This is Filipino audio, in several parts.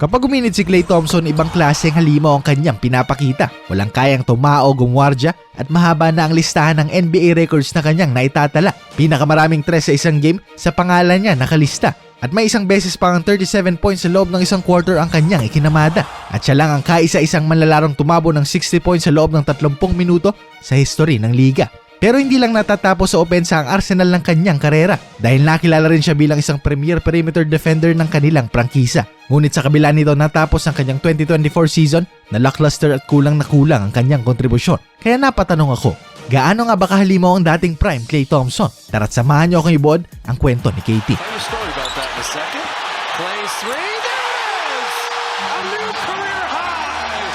Kapag uminit si Klay Thompson, ibang klase ang halimaw ang kanyang pinapakita. Walang kayang tumao, gumwardya at mahaba na ang listahan ng NBA records na kanyang naitatala. Pinakamaraming tres sa isang game sa pangalan niya nakalista. At may isang beses pa ang 37 points sa loob ng isang quarter ang kanyang ikinamada. At siya lang ang kaisa-isang manlalarong tumabo ng 60 points sa loob ng 30 minuto sa history ng liga. Pero hindi lang natatapos sa opensa ang arsenal ng kanyang karera dahil nakilala rin siya bilang isang premier perimeter defender ng kanilang prangkisa. Ngunit sa kabila nito natapos ang kanyang 2024 season na lackluster at kulang na kulang ang kanyang kontribusyon. Kaya napatanong ako, gaano nga ba kahalimaw ang dating prime Klay Thompson? Tara't samahan niyo akong ibod ang kwento ni second. Clay's three. There it is! A new career high!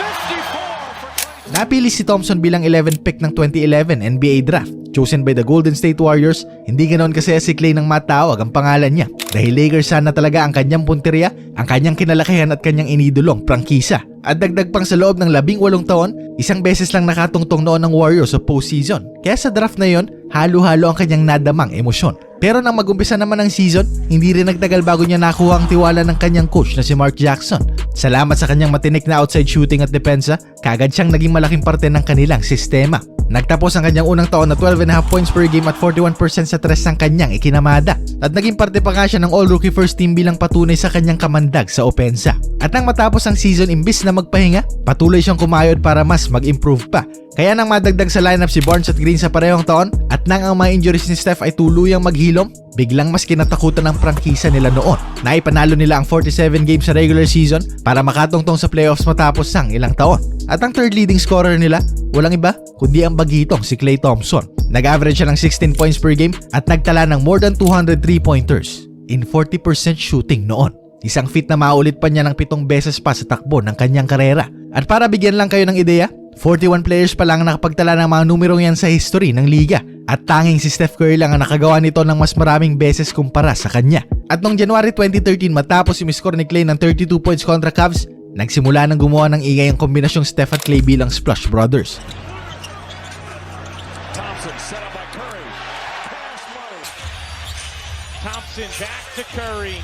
54 for Clay. Napili si Thompson bilang 11 pick ng 2011 NBA draft. Chosen by the Golden State Warriors, hindi ganoon kasi si Clay nang matawag ang pangalan niya. Dahil Lakers sana talaga ang kanyang punteriya, ang kanyang kinalakihan at kanyang inidolong prangkisa. At dagdag pang sa loob ng labing walong taon, isang beses lang nakatungtong noon ng Warriors sa postseason. Kaya sa draft na yon, halo-halo ang kanyang nadamang emosyon. Pero nang magumpisa naman ang season, hindi rin nagtagal bago niya nakuha ang tiwala ng kanyang coach na si Mark Jackson. Salamat sa kanyang matinik na outside shooting at depensa, kagad siyang naging malaking parte ng kanilang sistema. Nagtapos ang kanyang unang taon na 12.5 points per game at 41% sa tres ng kanyang ikinamada. At naging parte pa nga siya ng All-Rookie First Team bilang patunay sa kanyang kamandag sa opensa. At nang matapos ang season imbis na magpahinga, patuloy siyang kumayod para mas mag-improve pa. Kaya nang madagdag sa lineup si Barnes at Green sa parehong taon at nang ang mga injuries ni Steph ay tuluyang maghilom, biglang mas kinatakutan ng prangkisa nila noon. Naipanalo nila ang 47 games sa regular season para makatungtong sa playoffs matapos ang ilang taon. At ang third leading scorer nila, walang iba kundi ang bagitong si Klay Thompson. Nag-average siya ng 16 points per game at nagtala ng more than 200 3-pointers in 40% shooting noon. Isang feat na maulit pa niya ng pitong beses pa sa takbo ng kanyang karera. At para bigyan lang kayo ng ideya, 41 players pa lang ang nakapagtala ng mga numerong yan sa history ng liga. At tanging si Steph Curry lang ang nakagawa nito ng mas maraming beses kumpara sa kanya. At noong January 2013 matapos si score ni Clay ng 32 points kontra Cavs, nagsimula ng gumawa ng ingay ang kombinasyong Steph at Clay bilang Splash Brothers. Thompson set up by Curry. Pass money. Thompson back to Curry.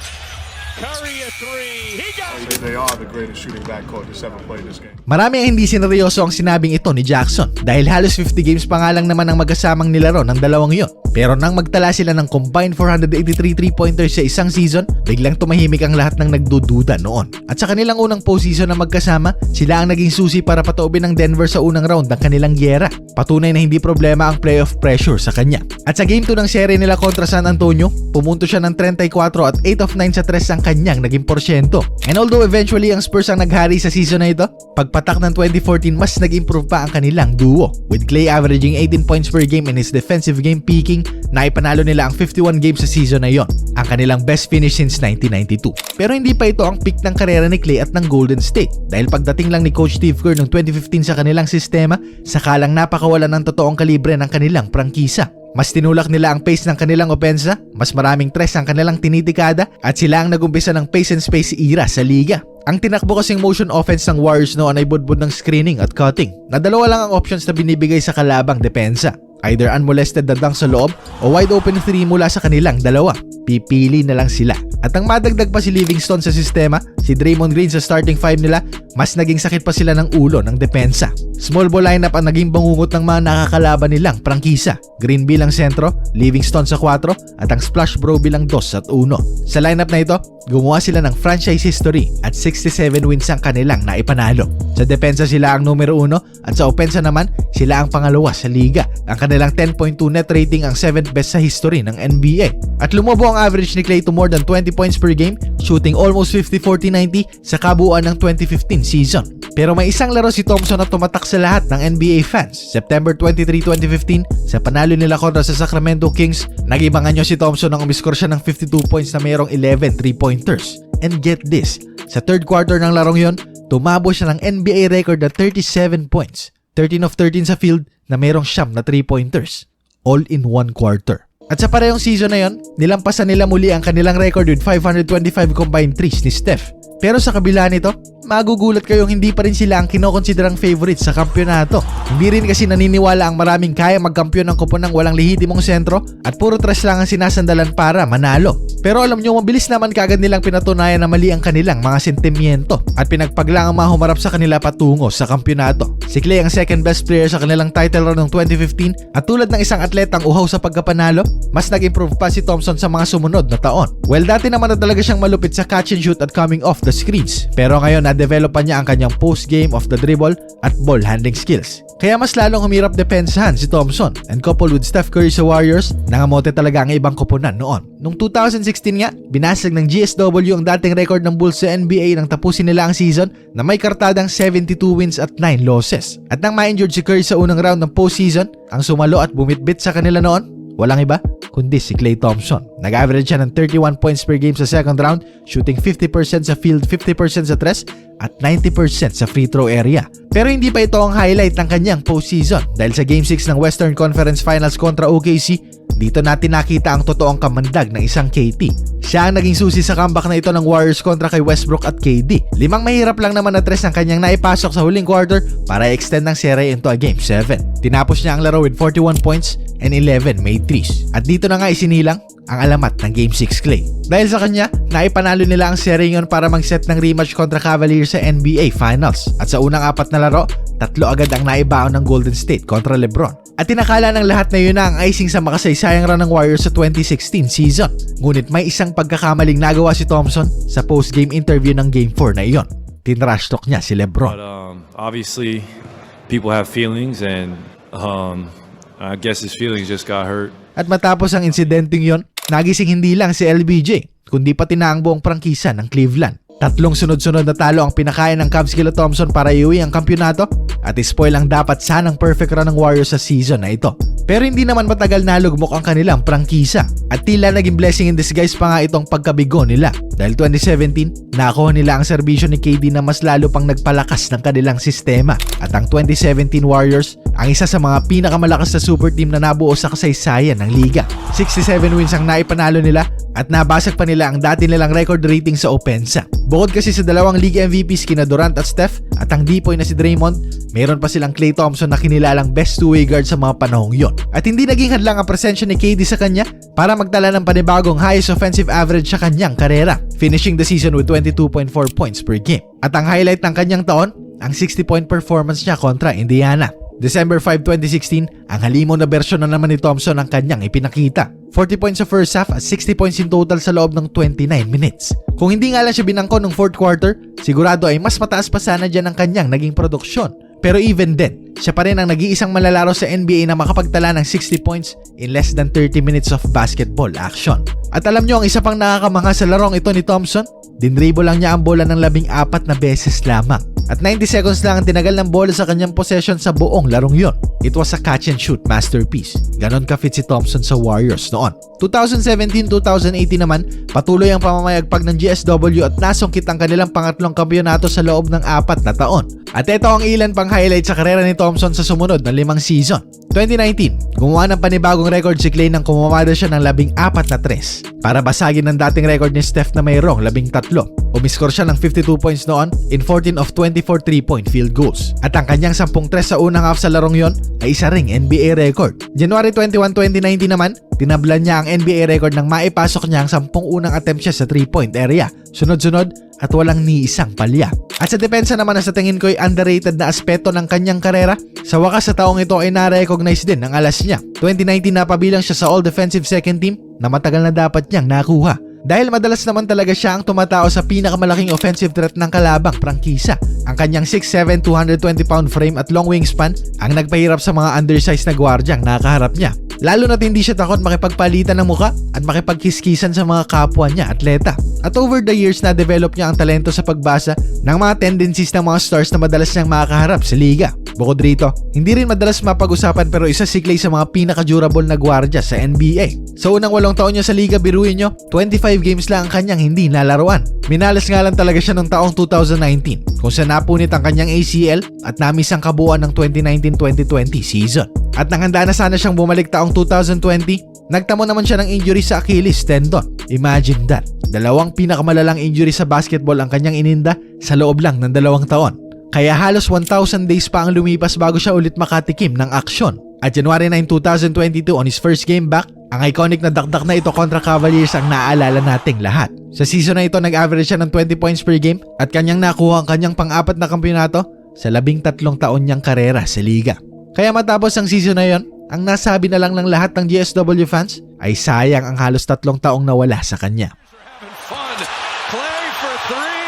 Curry a three. He got it. They, are the greatest shooting backcourt that's ever played this game. Marami ang hindi sineryoso ang sinabing ito ni Jackson dahil halos 50 games pa nga lang naman ang magkasamang nilaro ng dalawang yon. Pero nang magtala sila ng combined 483 3-pointers sa isang season, biglang tumahimik ang lahat ng nagdududa noon. At sa kanilang unang postseason na magkasama, sila ang naging susi para pataubin ng Denver sa unang round ng kanilang gyera. Patunay na hindi problema ang playoff pressure sa kanya. At sa game 2 ng serye nila kontra San Antonio, pumunto siya ng 34 at 8 of 9 sa 3 ang kanyang naging porsyento. And although eventually ang Spurs ang naghari sa season na ito, pagpatak ng 2014 mas nag-improve pa ang kanilang duo. With Clay averaging 18 points per game and his defensive game peaking, naipanalo nila ang 51 games sa season na yon, ang kanilang best finish since 1992. Pero hindi pa ito ang peak ng karera ni Clay at ng Golden State dahil pagdating lang ni Coach Steve Kerr noong 2015 sa kanilang sistema, sakalang napakawalan ng totoong kalibre ng kanilang prangkisa. Mas tinulak nila ang pace ng kanilang opensa, mas maraming tres ang kanilang tinitikada at sila ang nagumpisa ng pace and space era sa liga. Ang tinakbo kasing motion offense ng Warriors noon ay budbud ng screening at cutting na dalawa lang ang options na binibigay sa kalabang depensa. Either unmolested na dunk sa loob o wide open 3 mula sa kanilang dalawa. Pipili na lang sila. At ang madagdag pa si Livingston sa sistema, si Draymond Green sa starting 5 nila, mas naging sakit pa sila ng ulo ng depensa. Small ball lineup ang naging bangungot ng mga nakakalaban nilang prangkisa. Green bilang sentro, Livingston sa 4 at ang Splash Bro bilang 2 at 1. Sa lineup na ito, gumawa sila ng franchise history at 67 wins ang kanilang naipanalo. Sa depensa sila ang numero 1 at sa opensa naman, sila ang pangalawa sa liga. Ang kanilang 10.2 net rating ang 7th best sa history ng NBA. At lumobo ang average ni Clay to more than 20 points per game, shooting almost 50-40-90 sa kabuuan ng 2015 season. Pero may isang laro si Thompson na tumatak sa lahat ng NBA fans. September 23, 2015, sa panalo nila kontra sa Sacramento Kings, nagibangan nyo si Thompson nang umiskor siya ng 52 points na mayroong 11 3-pointers. And get this, sa third quarter ng larong yon, tumabo siya ng NBA record na 37 points. 13 of 13 sa field na mayroong siyam na 3-pointers. All in one quarter. At sa parehong season na yon, nilampasan nila muli ang kanilang record with 525 combined threes ni Steph. Pero sa kabila nito, magugulat kayong hindi pa rin sila ang kinokonsiderang favorite sa kampyonato. Hindi rin kasi naniniwala ang maraming kaya magkampiyon ng kupon ng walang lehitimong sentro at puro trash lang ang sinasandalan para manalo. Pero alam nyo, mabilis naman kagad nilang pinatunayan na mali ang kanilang mga sentimiento at pinagpaglang ang mga humarap sa kanila patungo sa kampyonato. Si Clay ang second best player sa kanilang title run ng 2015 at tulad ng isang atletang uhaw sa pagkapanalo, mas nag-improve pa si Thompson sa mga sumunod na taon. Well, dati naman na talaga siyang malupit sa catch and shoot at coming off the screens. Pero ngayon na-develop pa niya ang kanyang post-game of the dribble at ball handling skills. Kaya mas lalong humirap depensahan si Thompson and coupled with Steph Curry sa Warriors, nangamote talaga ang ibang koponan noon. Noong 2016 nga, binasag ng GSW ang dating record ng Bulls sa NBA nang tapusin nila ang season na may kartadang 72 wins at 9 losses. At nang ma-injured si Curry sa unang round ng postseason, ang sumalo at bumitbit sa kanila noon, walang iba kundi si Klay Thompson. Nag-average siya ng 31 points per game sa second round, shooting 50% sa field, 50% sa tres, at 90% sa free throw area. Pero hindi pa ito ang highlight ng kanyang postseason dahil sa Game 6 ng Western Conference Finals kontra OKC, dito natin nakita ang totoong kamandag ng isang KT. Siya ang naging susi sa comeback na ito ng Warriors kontra kay Westbrook at KD. Limang mahirap lang naman na tres ang kanyang naipasok sa huling quarter para i-extend ng serie into a Game 7. Tinapos niya ang laro with 41 points and 11 made threes. At dito na nga isinilang ang alamat ng Game 6 Clay. Dahil sa kanya, naipanalo nila ang serie ngayon para mag-set ng rematch kontra Cavaliers sa NBA Finals. At sa unang apat na laro, tatlo agad ang naibaon ng Golden State kontra Lebron. At tinakala ng lahat na yun na ang icing sa makasaysayang run ng Warriors sa 2016 season. Ngunit may isang pagkakamaling nagawa si Thompson sa post-game interview ng Game 4 na iyon. Tinrash talk niya si Lebron. But um, obviously, people have feelings, and um, I guess his feelings just got hurt. At matapos ang insidenteng yon, nagising hindi lang si LBJ, kundi pati na ang buong prangkisa ng Cleveland. Tatlong sunod-sunod na talo ang pinakain ng Cavs kila Thompson para iuwi ang kampyonato. At ispoil ang dapat sanang perfect run ng Warriors sa season na ito. Pero hindi naman matagal nalugmok ang kanilang prangkisa. At tila naging blessing in disguise pa nga itong pagkabigo nila dahil 2017 nakuha nila ang serbisyo ni KD na mas lalo pang nagpalakas ng kanilang sistema at ang 2017 Warriors ang isa sa mga pinakamalakas na super team na nabuo sa kasaysayan ng liga. 67 wins ang naipanalo nila at nabasag pa nila ang dati nilang record rating sa opensa. Bukod kasi sa dalawang league MVPs kina Durant at Steph at ang D-boy na si Draymond, meron pa silang Klay Thompson na kinilalang best two-way guard sa mga panahong yon. At hindi naging hadlang ang presensya ni KD sa kanya para magtala ng panibagong highest offensive average sa kanyang karera, finishing the season with 22.4 points per game. At ang highlight ng kanyang taon, ang 60-point performance niya kontra Indiana. December 5, 2016, ang halimo na bersyon na naman ni Thompson ang kanyang ipinakita. 40 points sa first half at 60 points in total sa loob ng 29 minutes. Kung hindi nga lang siya binangko ng fourth quarter, sigurado ay mas mataas pa sana dyan ang kanyang naging produksyon. Pero even then, siya pa rin ang nag-iisang malalaro sa NBA na makapagtala ng 60 points in less than 30 minutes of basketball action. At alam nyo ang isa pang nakakamanga sa larong ito ni Thompson? Dinribble lang niya ang bola ng labing apat na beses lamang. At 90 seconds lang ang tinagal ng bola sa kanyang possession sa buong larong yon. It was a catch and shoot masterpiece. Ganon ka-fit si Thompson sa Warriors noon. 2017-2018 naman, patuloy ang pamamayagpag ng GSW at nasungkit ang kanilang pangatlong kampiyonato sa loob ng apat na taon. At ito ang ilan pang highlight sa karera ni Thompson sa sumunod na limang season. 2019, gumawa ng panibagong record si Clay nang kumamada siya ng labing apat na tres para basagin ang dating record ni Steph na mayroong labing tatlo. Umiskor siya ng 52 points noon in 14 of 24 3-point field goals. At ang kanyang 10 tres sa unang half sa larong yon ay isa ring NBA record. January 21, 2019 naman, tinablan niya ang NBA record nang maipasok niya ang 10 unang attempt siya sa 3-point area. Sunod-sunod at walang ni isang palya. At sa depensa naman na sa tingin ko ay underrated na aspeto ng kanyang karera, sa wakas sa taong ito ay na-recognize din ang alas niya. 2019 napabilang siya sa All-Defensive Second Team na matagal na dapat niyang nakuha. Dahil madalas naman talaga siya ang tumatao sa pinakamalaking offensive threat ng kalabang prangkisa. Ang kanyang 6'7", 220 pound frame at long wingspan ang nagpahirap sa mga undersized na gwardyang nakaharap niya. Lalo na't hindi siya takot makipagpalitan ng muka at makipagkiskisan sa mga kapwa niya atleta. At over the years na develop niya ang talento sa pagbasa ng mga tendencies ng mga stars na madalas niyang makakaharap sa liga. Bukod rito, hindi rin madalas mapag-usapan pero isa si Clay sa mga pinaka-durable na gwardya sa NBA. Sa unang walong taon niya sa liga, biruin nyo, 25 games lang ang kanyang hindi nalaruan. Minalas nga lang talaga siya noong taong 2019 kung saan napunit ang kanyang ACL at namis ang kabuuan ng 2019-2020 season. At nang handa na sana siyang bumalik taong 2020, Nagtamo naman siya ng injury sa Achilles tendon. Imagine that. Dalawang pinakamalalang injury sa basketball ang kanyang ininda sa loob lang ng dalawang taon. Kaya halos 1,000 days pa ang lumipas bago siya ulit makatikim ng aksyon. At January 9, 2022 on his first game back, ang iconic na dakdak na ito kontra Cavaliers ang naaalala nating lahat. Sa season na ito, nag-average siya ng 20 points per game at kanyang nakuha ang kanyang pang-apat na kampiyonato sa labing tatlong taon niyang karera sa liga. Kaya matapos ang season na yon, ang nasabi na lang ng lahat ng GSW fans ay sayang ang halos tatlong taong nawala sa kanya. Fun. Clay for three.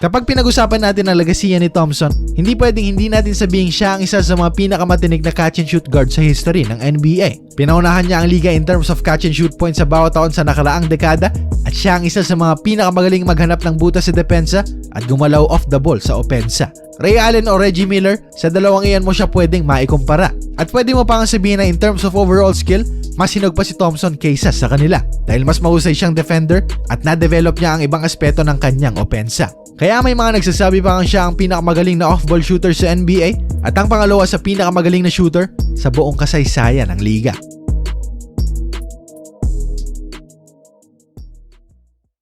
Kapag pinag-usapan natin ang legasiya ni Thompson, hindi pwedeng hindi natin sabihin siya ang isa sa mga pinakamatinig na catch and shoot guard sa history ng NBA. Pinaunahan niya ang liga in terms of catch and shoot points sa bawat taon sa nakaraang dekada at siya ang isa sa mga pinakamagaling maghanap ng butas sa depensa at gumalaw off the ball sa opensa. Ray Allen o Reggie Miller, sa dalawang iyan mo siya pwedeng maikumpara. At pwede mo pa nga sabihin na in terms of overall skill, mas hinog si Thompson kaysa sa kanila dahil mas mahusay siyang defender at na-develop niya ang ibang aspeto ng kanyang opensa. Kaya may mga nagsasabi pa nga siya ang pinakamagaling na off-ball shooter sa NBA at ang pangalawa sa pinakamagaling na shooter sa buong kasaysayan ng liga.